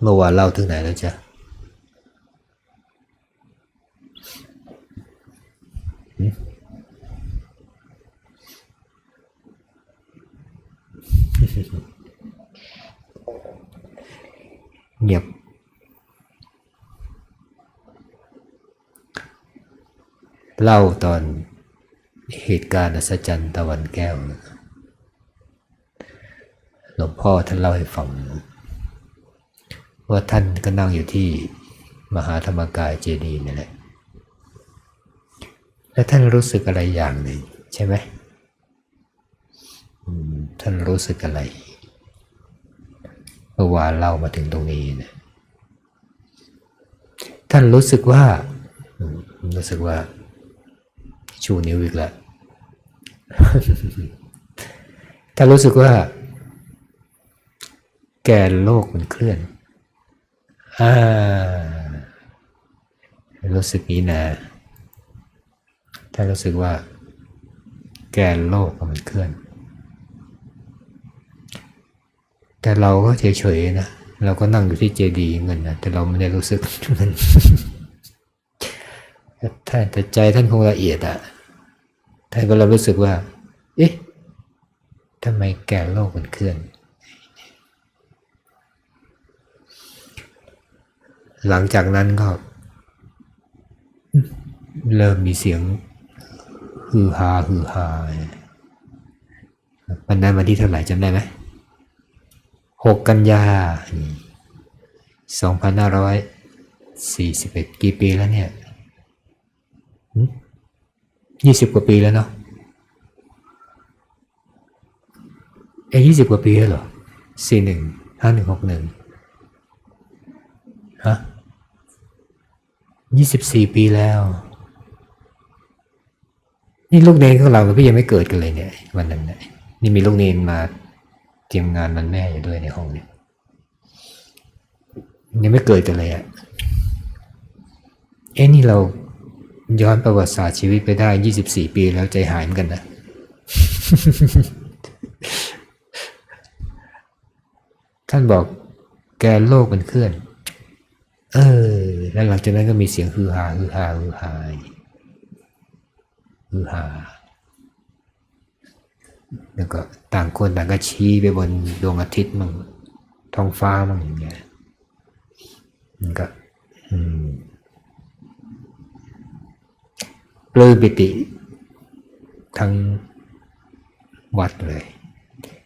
เมื่อวานเล่าถึงไหนแล้วจ๊ะเงียบเล่าตอนเหตุการณ์อัศจรรย์ตะวันแก้ว หลวงพ่อท่านเล่าให้ฟัง ว่าท่านก็นั่งอยู่ที่มหาธรรมกายเจดีย์นี่แหละแล้วท่านรู้สึกอะไรอย่างหนึ่งใช่ไหมท่านรู้สึกอะไรเมื่อวานเล่ามาถึงตรงนี้นะท่านรู้สึกว่า รู้สึกว่า ชูนิ้วอีกแล้วท่านรู้สึกว่า แกนโลกมันเคลื่อน อ่ารู้สึกนี้นะท่ารู้สึกว่า แกนโลกมันเคลื่อน แต่เราก็เฉยๆนะเราก็นั่งอยู่ที่เจดีย์เงินนะแต่เราไม่ได้รู้สึกมันท่านแต่ใจท่านคงละเอียดอะท่านก็เรารู้สึกว่า เอ๊ะทำไมแกนโลกมันเคลื่อน หลังจากนั้นก็ เริ่มมีเสียงฮือฮาฮือฮาวันนั้นวันที่เท่าไหร่จำได้ไหมหกกันยาสองพันห้าร้อยสี่สิบเอ็ดกี่ปีแล้วเนี่ยยี่สิบกว่าปีแล้วเนาะเอ้ยี่สิบกว่าปีแล้วเหรอสี่หนึ่งห้าหนึ่งหกหนึ่ง ฮะยี่สิบสี่ปีแล้ว นี่ลูกเนนของเรากับพี่ยังไม่เกิดกันเลยเนี่ย วันนั้นเนี่ยนี่มีลูกเนนมาเตรียมงานมันแม่อยู่ด้วยในห้องเนี่ยยังไม่เกิดกันเลยอะเอ้นี่เราย้อนประวัติศาสตร์ชีวิตไปได้ยี่สิบสี่ปีแล้วใจหายเหมือนกันนะท่านบอกแกนโลกมันเคลื่อน เออ แล้วหลังจากนั้นก็มีเสียงฮือฮาฮือฮาฮือฮาฮือฮาแล้วก็ต่างคนต่างก็ชี้ไปบนดวงอาทิตย์มั่งท้องฟ้ามั่งอย่างเงี้ยมันก็ปลื้มปิติทั้งวัดเลย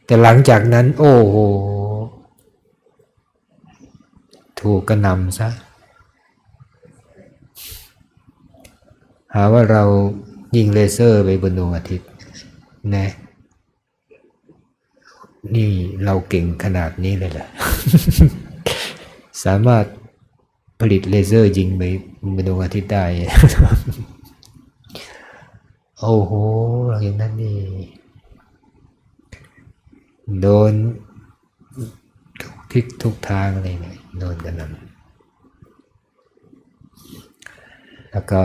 แต่หลังจากนั้น โอ้โห ถูกกระนำซะ หาว่าเรายิงเลเซอร์ไปบนดวงอาทิตย์นะนี่เราเก่งขนาดนี้เลยเหรอสามารถผลิตเลเซอร์ยิงไปบนดวงอาทิตย์ได้ โอ้โหอย่างนั้นนี่โดนทุกทิศทุกทางเลยเนี่ย โดนกันนั้นแล้วก็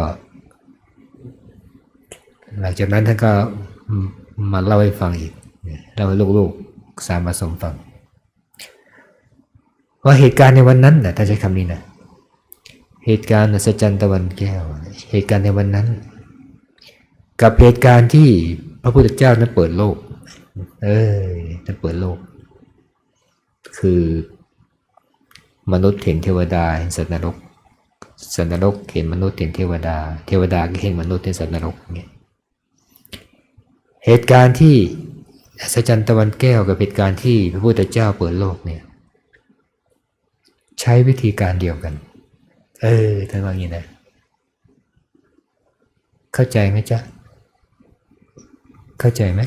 หลังจากนั้นท่านก็มาเล่าให้ฟังอีกเล่าให้ลูกๆสามมาสมฟัง ว่าเหตุการณ์ในวันนั้นนะถ้าใช้คำนี้นะเหตุการณ์อัศจรรย์ตะวันแก้ว เหตุการณ์ในวันนั้น กับเหตุการณ์ที่พระพุทธเจ้านั้นเปิดโลก เออท่านเปิดโลก คือ มนุษย์เห็นเทวดาเห็นสัตว์นรก สัตว์นรกเห็นมนุษย์เห็นเทวดา เทวดาก็เห็นมนุษย์เห็นสัตว์นรกเนี่ยเหตุการณ์ที่อัศจรรย์ตะวันแก้วกับเหตุการณ์ที่พระพุทธเจ้าเปิดโลกเนี่ย ใช้วิธีการเดียวกัน เออท่านว่าอย่างนี้นะ เข้าใจไหมจ๊ะ เข้าใจไหม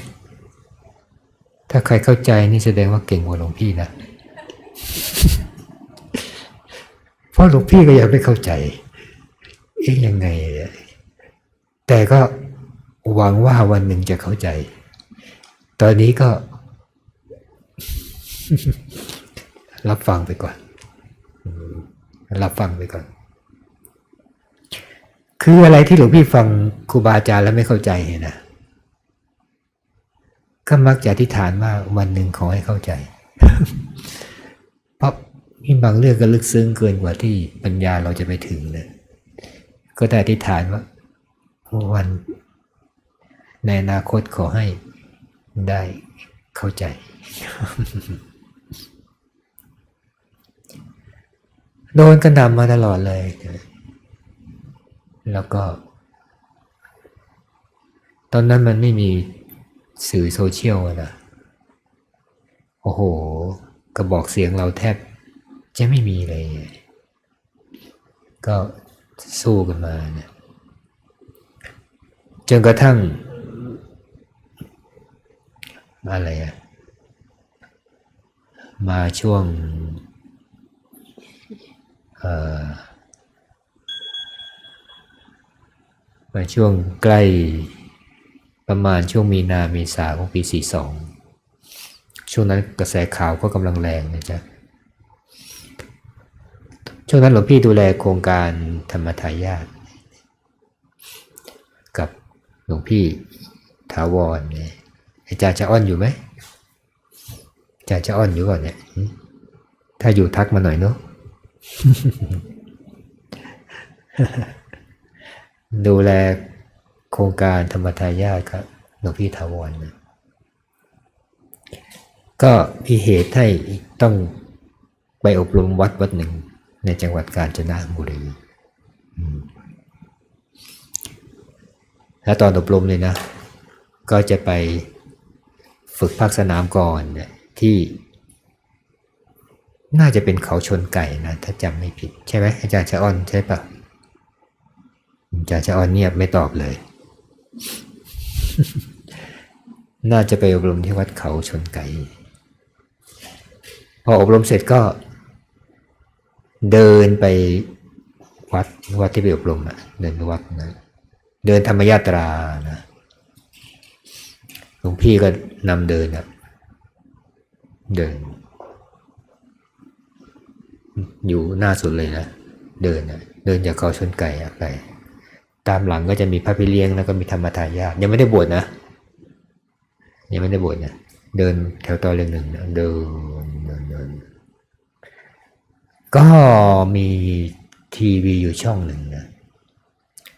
ถ้าใครเข้าใจนี่แสดงว่าเก่งกว่าหลวงพี่นะ ราะหลวงพี่ก็ยังไม่เข้าใจ เอ๊ะยังไง แต่ก็หวังว่าวันหนึ่งจะเข้าใจ ตอนนี้ก็ รับฟังไปก่อน รับฟังไปก่อน คืออะไรที่หลวงพี่ฟังครูบาอาจารย์แล้วไม่เข้าใจเนี่ยนะก็มักจะอธิษฐานว่าวันหนึ่งขอให้เข้าใจ นี่บางเรื่องก็ลึกซึ้งเกินกว่าที่ปัญญาเราจะไปถึงเลย ก็ได้อธิษฐานว่าวันในอนาคตขอให้ได้เข้าใจ โดนกระหนำมาตลอดเลย แล้วก็ ตอนนั้นมันไม่มีสื่อโซเชียลนะ โอ้โห กระบอกเสียงเราแทบ จะไม่มีเลย ก็สู้กันมาเนี่ยจนกระทั่งอะไรอะมาช่วงเอ่อมาช่วงใกล้ประมาณช่วงมีนาเมษาของปี 42 ช่วงนั้นกระแสข่าวก็กำลังแรงนะจ๊ะ ช่วงนั้นหลวงพี่ดูแลโครงการธรรมทายาทกับหลวงพี่ถาวรเนี่ยอาจารย์จะอ้อนอยู่ไหมอาจารย์จะอ้อนอยู่ก่อนเนี่ยถ้าอยู่ทักมาหน่อยเนาะดูแลโครงการธรรมทายาทครับหลวงพี่ถาวรนะก็มีเหตุให้ต้องไปอบรมวัดวัดหนึ่ง ในจังหวัดกาญจนบุรีแล้วตอนอบรมเลยนะ ก็จะไปฝึกภาคสนามก่อนที่ น่าจะเป็นเขาชนไก่นะ ถ้าจำไม่ผิด ใช่ไหมอาจารย์ชะออนใช่ปะอาจารย์ชะออนเงียบไม่ตอบเลย น่าจะไปอบรมที่วัดเขาชนไก่พออบรมเสร็จก็ เดินไปวัดวัดที่ไปอบรมอะเดินวัดนะเดินธรรมยาตรานะหลวงพี่ก็นำเดินนะเดิน อยู่หน้าสุดเลยนะเดินนะเดินจากเขาชนไก่อะไป ตามหลังก็จะมีพระพิเลี้ยงแล้วก็มีธรรมทายาทยังไม่ได้บวชนะยังไม่ได้บวชนะเดินแถวต่อเรื่องหนึ่งนะเดินเดินเดิน ก็มีทีวีอยู่ช่องหนึ่งนะ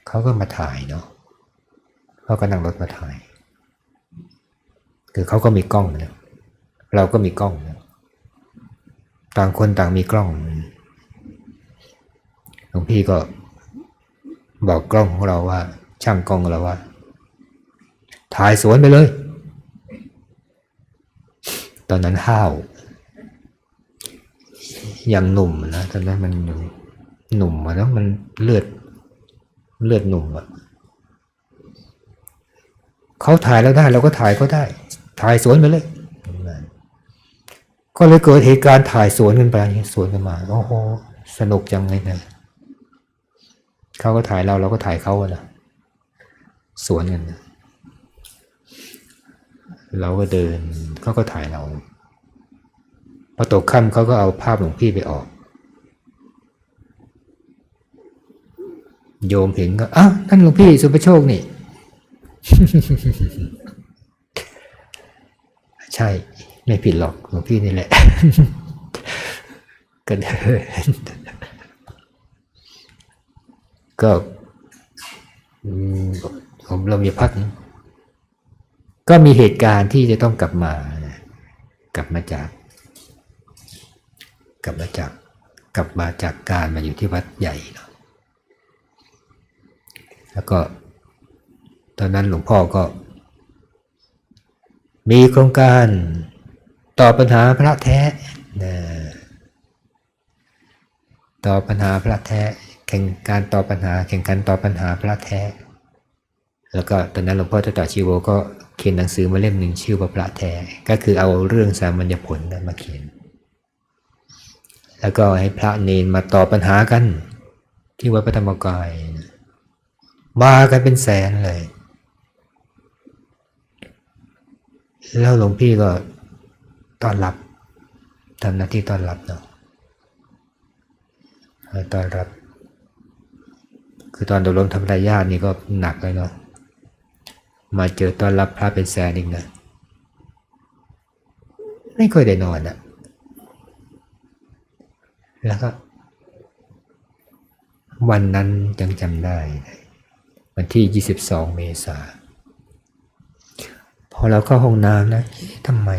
เขาก็มาถ่ายเนาะเขาก็นั่งรถมาถ่าย คือเขาก็มีกล้องนะเราก็มีกล้องนะต่างคนต่างมีกล้องหลวงพี่ก็บอกกล้องของเราว่า ช่างกล้องของเราว่า ถ่ายสวนไปเลย ตอนนั้นห้าว ยังหนุ่มนะตอนนั้นมันหนุ่มอะเนอะมันเลือดเลือดหนุ่มอะเขาถ่ายแล้วได้เราก็ถ่ายก็ได้ ถ่ายสวนไปเลย ก็เลยเกิดเหตุการณ์ถ่ายสวนกันไปสวนกันมาโอ้โหสนุกจังเลยนะเขาก็ถ่ายเราเราก็ถ่ายเขาอะนะสวนกันนะเราก็เดินเขาก็ถ่ายเรา อตกค่ำเขาก็เอาภาพหลวงพี่ไปออก โยมเห็นก็อ้าวนั่นหลวงพี่สุภโชคนี่ ใช่ ไม่ผิดหรอกหลวงพี่นี่แหละก็เดินก็ผมเรามีพัก ก็มีเหตุการณ์ที่จะต้องกลับมา กลับมาจาก กลับมาจากกลับมาจากการมาอยู่ที่วัดใหญ่เนาะแล้วก็ ตอนนั้นหลวงพ่อก็ มีโครงการตอบปัญหาพระแท้นะตอบปัญหาพระแท้ แข่งการตอบปัญหา แข่งขันตอบปัญหาพระแท้ แล้วก็ตอนนั้นหลวงพ่อตตาชีโวก็เขียนหนังสือมาเล่มหนึ่งชื่อว่าพระแท้ ก็คือเอาเรื่องสามัญญผลมาเขียน แล้วก็ให้พระเนนมาตอบปัญหากัน ที่วัดพระธรรมกาย มากันเป็นแสนเลย แล้วหลวงพี่ก็ต้อนรับทำหน้าที่ต้อนรับเนาะต้อนรับ คือตอนอบรมธรรมรายาทนี่ก็หนักเลยเนาะมาเจอต้อนรับพระเป็นแสนอีกนะไม่ค่อยได้นอนอะ แล้วก็วันนั้นยังจำได้ วันที่ 22 เมษาพอเราเข้าห้องน้ำนะทำไม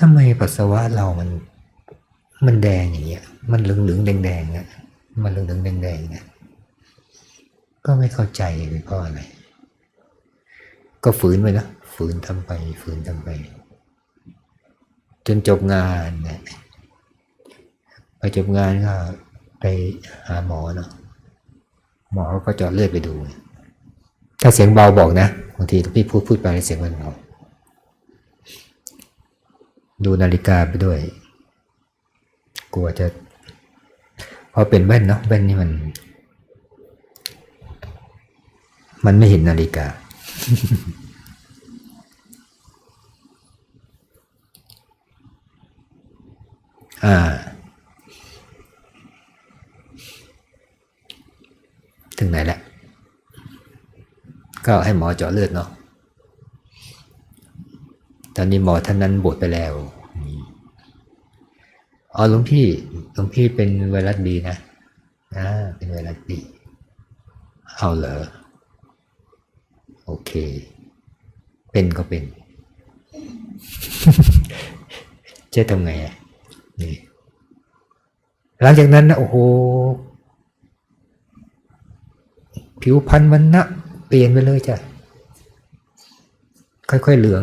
ทำไมปัสสาวะเรามัน มันแดงอย่างเงี้ย มันเหลืองเหลืองแดงแดงๆอะมันเหลืองเหลืองแดงแดงๆเนี่ยก็ไม่เข้าใจเป็นเพราะอะไร ก็ฝืนไปนะฝืนทำไป ฝืนทำไป จนจบงานเนี่ย ไปจบงานก็ไปหาหมอเนาะหมอก็จาะเลือดไปดู ถ้าเสียงเบาบอกนะบางทีพี่พูดพูดไปเสียงมันเบาดูนาฬิกาไปด้วย กลัวจะเพราะเป็นแว่นเนาะแว่นนี่มัน มันไม่เห็นนาฬิกา อ่า ถึงไหนแล้วก็ให้หมอเจาะเลือดเนาะตอนนี้หมอท่านนั้นบวชไปแล้วอ๋อหลวงพี่หลวงพี่เป็นไวรัสบีนะอ่าเป็นไวรัสบีเอาเหรอโอเค เป็นก็เป็น จะทำไงอะนี่หลังจากนั้นนะโอ้โห ผิวพรรณวันนะเปลี่ยนไปเลยจ้ะ ค่อยๆเหลือง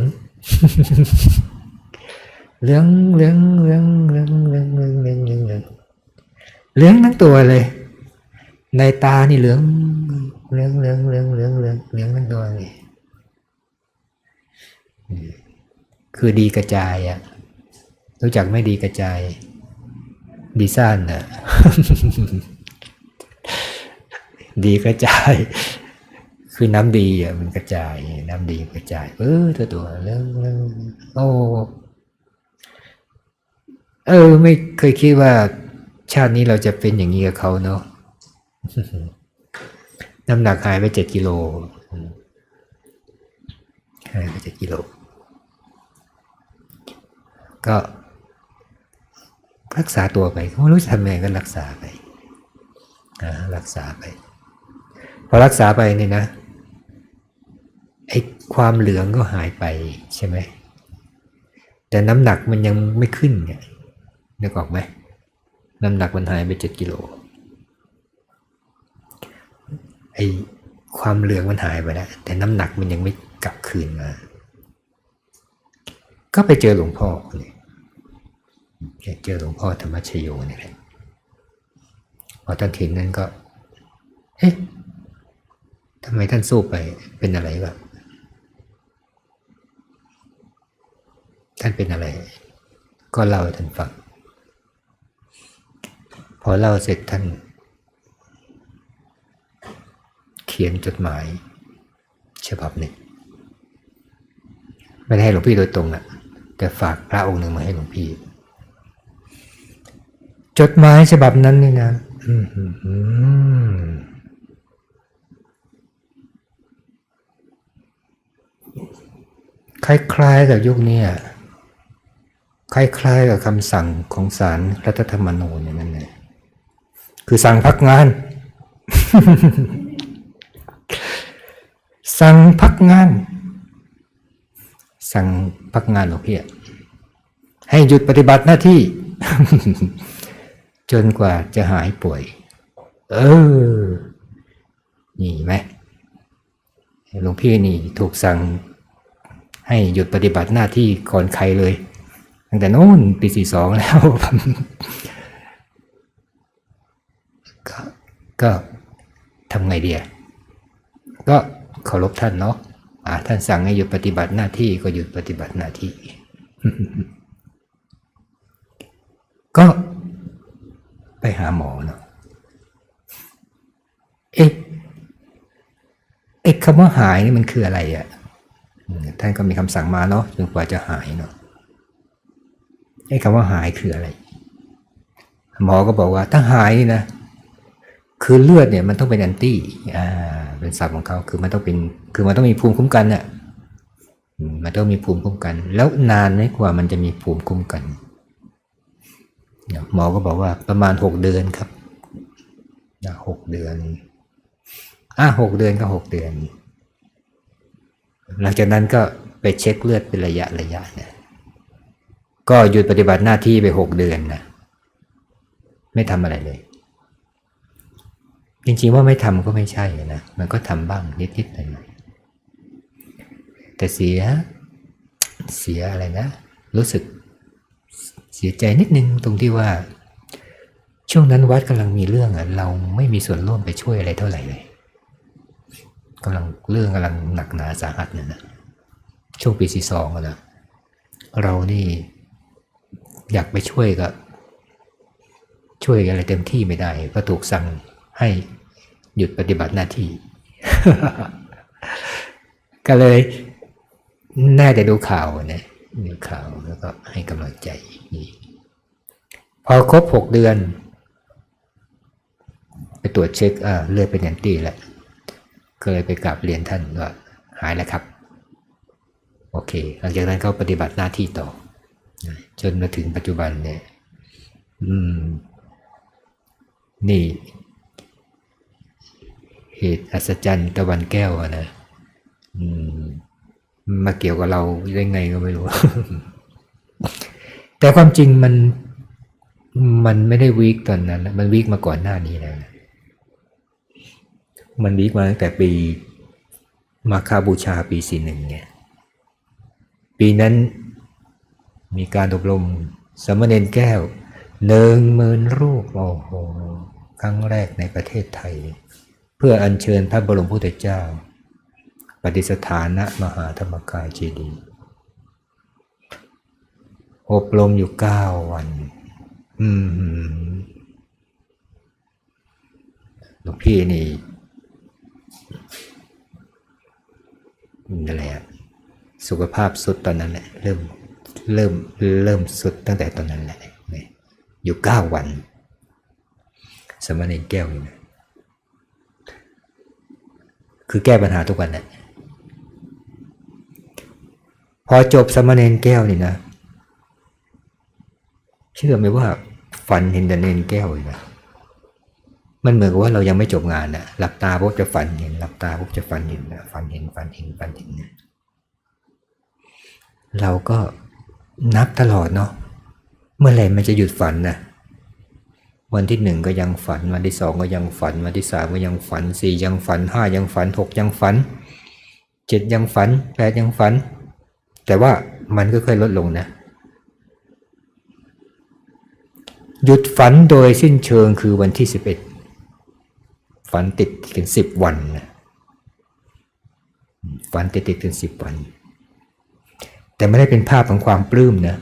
เหลืองเหลืองเหลืองเหลืองเหลืองเหลืองเหลืองเหลืองเหลืองเหลืองทั้งตัวเลย ในตานี่เหลืองเหลืองเหลืองเหลืองเหลืองเหลืองเหลืองทั้งตัวเลยคือดีกระจายอะรู้จักไม่ดีกระจาย ดีซ่านอะ ดีกระจาย คือน้ำดีอะมันกระจาย น้ำดีกระจาย เออตัวตัวเรื่องเรื่องโอ้เออ ไม่เคยคิดว่าชาตินี้เราจะเป็นอย่างนี้กับเขาเนาะน้ำหนักหายไปเจ็ดกิโลหายไปเจ็ดกิโล ก็รักษาตัวไปเขาไม่รู้จะทำยังไงก็รักษาไปรักษาไป พอรักษาไปเนี่ยนะไอ้ความเหลืองก็หายไปใช่ไหมแต่น้ำหนักมันยังไม่ขึ้นเนี่ยนึกออกไหมน้ำหนักมันหายไปเจ็ดกิโลไอ้ความเหลืองมันหายไปแล้วแต่น้ำหนักมันยังไม่กลับคืนมา ก็ไปเจอหลวงพ่อเนี่ยเจอหลวงพ่อธรรมชโยนี่แหละพอท่านเห็นนั้นก็ เอ๊ะ ทำไมท่านสู้ไปเป็นอะไรแบบท่านเป็นอะไร ก็เล่าให้ท่านฟัง พอเล่าเสร็จท่าน เขียนจดหมายฉบับหนึ่งไม่ได้ให้หลวงพี่โดยตรงอะแต่ฝากพระองค์หนึ่งมาให้หลวงพี่ จดหมายฉบับนั้นนี่นะ อืมอืมอืม คล้ายๆกับยุคนี้คล้ายๆกับคำสั่งของศาลรัฐธรรมนูญอย่างนั้นเลยคือสั่งพักงาน สั่งพักงาน สั่งพักงานหลวงพี่อะให้หยุดปฏิบัติหน้าที่ จนกว่าจะหายป่วย เออ นี่ไหมหลวงพี่นี่ถูกสั่ง ให้หยุดปฏิบัติหน้าที่ก่อนใครเลย ตั้งแต่โน้นปีสี่สองแล้วก็ก็ทำไงเดียก็เคารพท่านเนาะอ่าท่านสั่งให้หยุดปฏิบัติหน้าที่ก็หยุดปฏิบัติหน้าที่ ก็ไปหาหมอเนาะเอ๊ะเอ๊ะคำว่าหายนี่มันคืออะไรอะ่ะ ท่านก็มีคำสั่งมาเนาะจนกว่าจะหายเนาะไอ้คำว่าหายคืออะไร หมอก็บอกว่าถ้าหายนะ คือเลือดเนี่ยมันต้องเป็นแอนตี้อ่าเป็นศัพท์ของเขาคือมันต้องเป็น คือมันต้องมีภูมิคุ้มกันเนี่ยมันต้องมีภูมิคุ้มกัน แล้วนานไหมกว่ามันจะมีภูมิคุ้มกันหมอก็บอกว่าประมาณหกเดือนครับหกเดือนอะหกเดือนก็หกเดือน หลังจากนั้นก็ไปเช็คเลือดเป็นระยะระยะเนี่ยก็หยุดปฏิบัติหน้าที่ไปหกเดือนนะไม่ทำอะไรเลย จริงๆว่าไม่ทำก็ไม่ใช่นะมันก็ทำบ้างนิดๆหน่อยๆแต่เสีย เสียอะไรนะ รู้สึกเสียใจนิดนึงตรงที่ว่า ช่วงนั้นวัดกำลังมีเรื่องอะเราไม่มีส่วนร่วมไปช่วยอะไรเท่าไหร่เลย กำลังเรื่องกำลังหนักหนาสาหัสเนี่ยนะช่วงปีสี่สองนะเรานี่อยากไปช่วยก็ ช่วยอะไรเต็มที่ไม่ได้ก็ถูกสั่งให้หยุดปฏิบัติหน้าที่ ก็เลยแน่แต่ดูข่าวนะดูข่าวแล้วก็ให้กำลังใจนี่พอครบหกเดือน ไปตรวจเช็คอ่าเลือดเป็นแอนตี้แล้ว เลยไปกราบเรียนท่านว่าหายแล้วครับ โอเค หลังจากนั้นก็ปฏิบัติหน้าที่ต่อ จนมาถึงปัจจุบันเนี่ย อืม นี่ เหตุอัศจรรย์ตะวันแก้วนะอืมมาเกี่ยวกับเราได้ไงก็ไม่รู้ แต่ความจริงมัน มันไม่ได้วีคตอนนั้นนะมันวีคมาก่อนหน้านี้แล้วนะ มันวีคมาตั้งแต่ปีมาคาบูชาปีสี่หนึ่งเนี่ย ปีนั้นมีการอบรมสามเณรแก้วหนึ่งหมื่นรูป โอ้โห ครั้งแรกในประเทศไทย เพื่ออัญเชิญพระบรมพุทธเจ้า ปฏิสถานะมหาธรรมกายเจดีย์อบรมอยู่เก้าวัน อืมหลวงพี่นี่ นั่นแหละสุขภาพสุดตอนนั้นแหละเริ่มเริ่มเริ่มสุดตั้งแต่ตอนนั้นแหละอยู่เก้าวัน สมณเณรแก้วนี่นะคือแก้ปัญหาทุกวันแหละพอจบสมณเณรแก้วนี่นะ เชื่อไหมว่าฝันเห็นแต่เนนแก้วเลยนะ มันเหมือนว่าเรายังไม่จบงานนะหลับตาปุ๊บจะฝันเห็นหลับตาปุ๊บจะฝันเห็นนะฝันเห็นฝันเห็นฝันเห็นนะเราก็นับตลอดเนาะเมื่อไหร่มันจะหยุดฝันนะวันที่หนึ่งก็ยังฝัน วันที่สองก็ยังฝัน วันที่สามก็ยังฝันสี่ยังฝันห้ายังฝันหกยังฝันเจ็ดยังฝันแปดยังฝัน แต่ว่ามันก็ค่อยลดลงนะ หยุดฝันโดยสิ้นเชิงคือวันที่11 ฝันติดถึง10วันนะฝันติดติดถึง10วัน แต่ไม่ได้เป็นภาพของความปลื้มนะ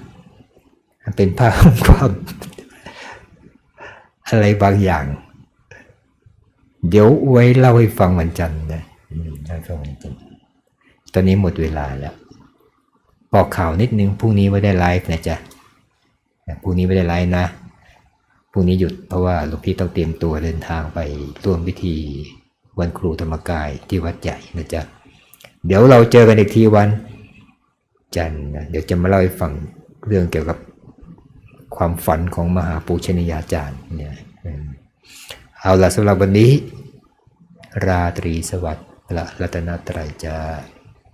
เป็นภาพของความ อะไรบางอย่าง เดี๋ยวไว้เล่าให้ฟังวันจันทร์นะเล่าฟังวันจันทร์ตอนนี้หมดเวลาแล้วบอกข่าวนิดนึงพรุ่งนี้ไม่ได้ไลฟ์นะจ๊ะพรุ่งนี้ไม่ได้ไลฟ์นะ พรุ่งนี้หยุดเพราะว่าหลวงพี่ต้องเตรียมตัวเดินทางไปร่วมพิธีวันครูธรรมกายที่วัดใหญ่นะจ๊ะ เดี๋ยวเราเจอกันอีกทีวัน จันทร์เดี๋ยวจะมาเล่าให้ฟังเรื่องเกี่ยวกับความฝันของมหาปูชนียาจารย์เนี่ยเอาละสำหรับวันนี้ ราตรีสวัสดิ์พระรัตนตรัยจ้า